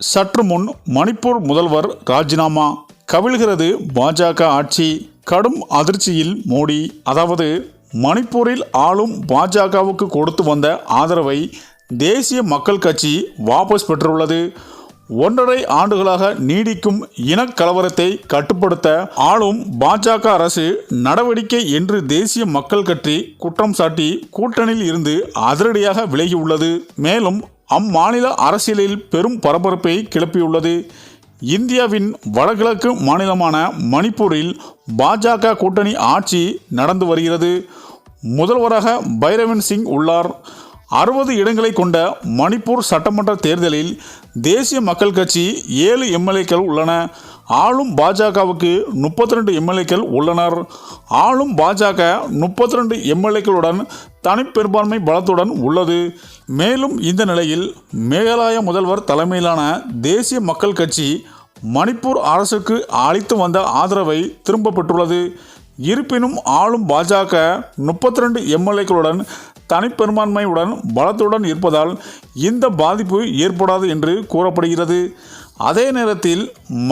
சற்று முன் மணிப்பூர் முதல்வர் ராஜினாமா. கவிழ்கிறது பாஜக ஆட்சி. கடும் அதிர்ச்சியில் மோடி அதாவது மணிப்பூரில் ஆளும் பாஜகவுக்கு கொடுத்து வந்த ஆதரவை தேசிய மக்கள் கட்சி வாபஸ் பெற்றுள்ளது. ஒன்றரை ஆண்டுகளாக நீடிக்கும் இனக்கலவரத்தை கட்டுப்படுத்த ஆளும் பாஜக அரசு நடவடிக்கை என்று தேசிய மக்கள் கட்சி குற்றம் சாட்டி கூட்டணியில் இருந்து அதிரடியாக விலகியுள்ளது. மேலும் அம்மாநில அரசியலில் பெரும் பரபரப்பை கிளப்பியுள்ளது. இந்தியாவின் வடகிழக்கு மாநிலமான மணிப்பூரில் பாஜக கூட்டணி ஆட்சி நடந்து வருகிறது. முதல்வராக பைரவன் சிங் உள்ளார். அறுபது இடங்களை கொண்ட மணிப்பூர் சட்டமன்ற தேர்தலில் தேசிய மக்கள் கட்சி ஏழு எம்எல்ஏக்கள் உள்ளன. ஆளும் பாஜகவுக்கு முப்பத்தி ரெண்டு எம்எல்ஏக்கள் உள்ளனர். ஆளும் பாஜக முப்பத்தி ரெண்டு எம்எல்ஏக்களுடன் தனிப்பெரும்பான்மை பலத்துடன் உள்ளது. மேலும் இந்த நிலையில் மேகாலய முதல்வர் தலைமையிலான தேசிய மக்கள் கட்சி மணிப்பூர் அரசுக்கு அளித்து வந்த ஆதரவை திரும்ப பெற்றுள்ளது. இருப்பினும் ஆளும் பாஜக முப்பத்தி ரெண்டு எம்எல்ஏக்களுடன் தனிப்பெரும்பான்மையுடன் பலத்துடன் இருப்பதால் இந்த பாதிப்பு ஏற்படாது என்று கூறப்படுகிறது. அதே நேரத்தில்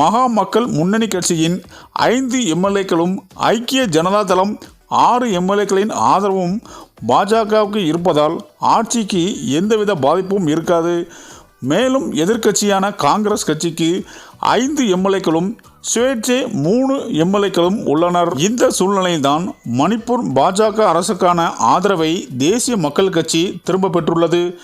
மகா மக்கள் முன்னணி கட்சியின் ஐந்து எம்எல்ஏக்களும் ஐக்கிய ஜனதா தளம் ஆறு எம்எல்ஏக்களின் ஆதரவும் பாஜகவுக்கு இருப்பதால் ஆட்சிக்கு எந்தவித பாதிப்பும் இருக்காது. மேலும் எதிர்க்கட்சியான காங்கிரஸ் கட்சிக்கு ஐந்து எம்எல்ஏக்களும் சுயேட்சை மூணு எம்எல்ஏக்களும் உள்ளனர். இந்த சூழ்நிலையில்தான் மணிப்பூர் பாஜக அரசுக்கான ஆதரவை தேசிய மக்கள் கட்சி திரும்ப பெற்றுள்ளது.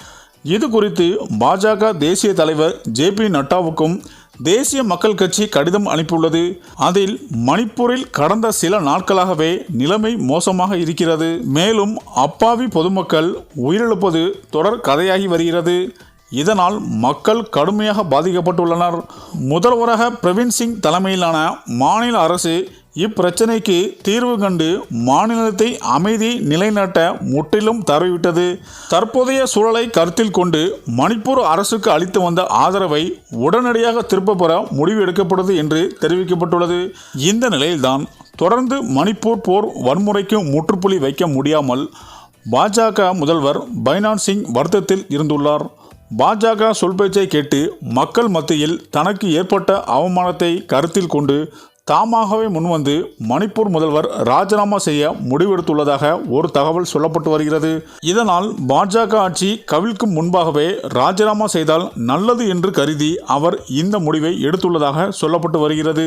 இது குறித்து பாஜக தேசிய தலைவர் ஜே பி நட்டாவுக்கும் தேசிய மக்கள் கட்சி கடிதம் அனுப்பியுள்ளது. அதில் மணிப்பூரில் கடந்த சில நாட்களாகவே நிலைமை மோசமாக இருக்கிறது. மேலும் அப்பாவி பொதுமக்கள் உயிரிழப்பது தொடர் கதையாகி வருகிறது. இதனால் மக்கள் கடுமையாக பாதிக்கப்பட்டுள்ளனர். முதல்வராக பிரவீன் சிங் தலைமையிலான மாநில அரசு இப்பிரச்சனைக்கு தீர்வு கண்டு மாநிலத்தை அமைதி நிலைநாட்ட முற்றிலும் தரவிட்டது தற்போதைய சூழலை கருத்தில் கொண்டு மணிப்பூர் அரசுக்கு அளித்து வந்த ஆதரவை உடனடியாக திரும்ப பெற முடிவு எடுக்கப்பட்டது என்று தெரிவிக்கப்பட்டுள்ளது. இந்த நிலையில்தான் தொடர்ந்து மணிப்பூர் போர் வன்முறைக்கு முற்றுப்புள்ளி வைக்க முடியாமல் பாஜக முதல்வர் பைனான் சிங் வருத்தத்தில் இருந்துள்ளார். பாஜக சொல் பேச்சை கேட்டு மக்கள் மத்தியில் தனக்கு ஏற்பட்ட அவமானத்தை கருத்தில் கொண்டு தாமாகவே முன்வந்து மணிப்பூர் முதல்வர் ராஜினாமா செய்ய முடிவெடுத்துள்ளதாக ஒரு தகவல் சொல்லப்பட்டு வருகிறது. இதனால் பாஜக ஆட்சி கவிழ்க்கும் முன்பாகவே ராஜினாமா செய்தால் நல்லது என்று கருதி அவர் இந்த முடிவை எடுத்துள்ளதாக சொல்லப்பட்டு வருகிறது.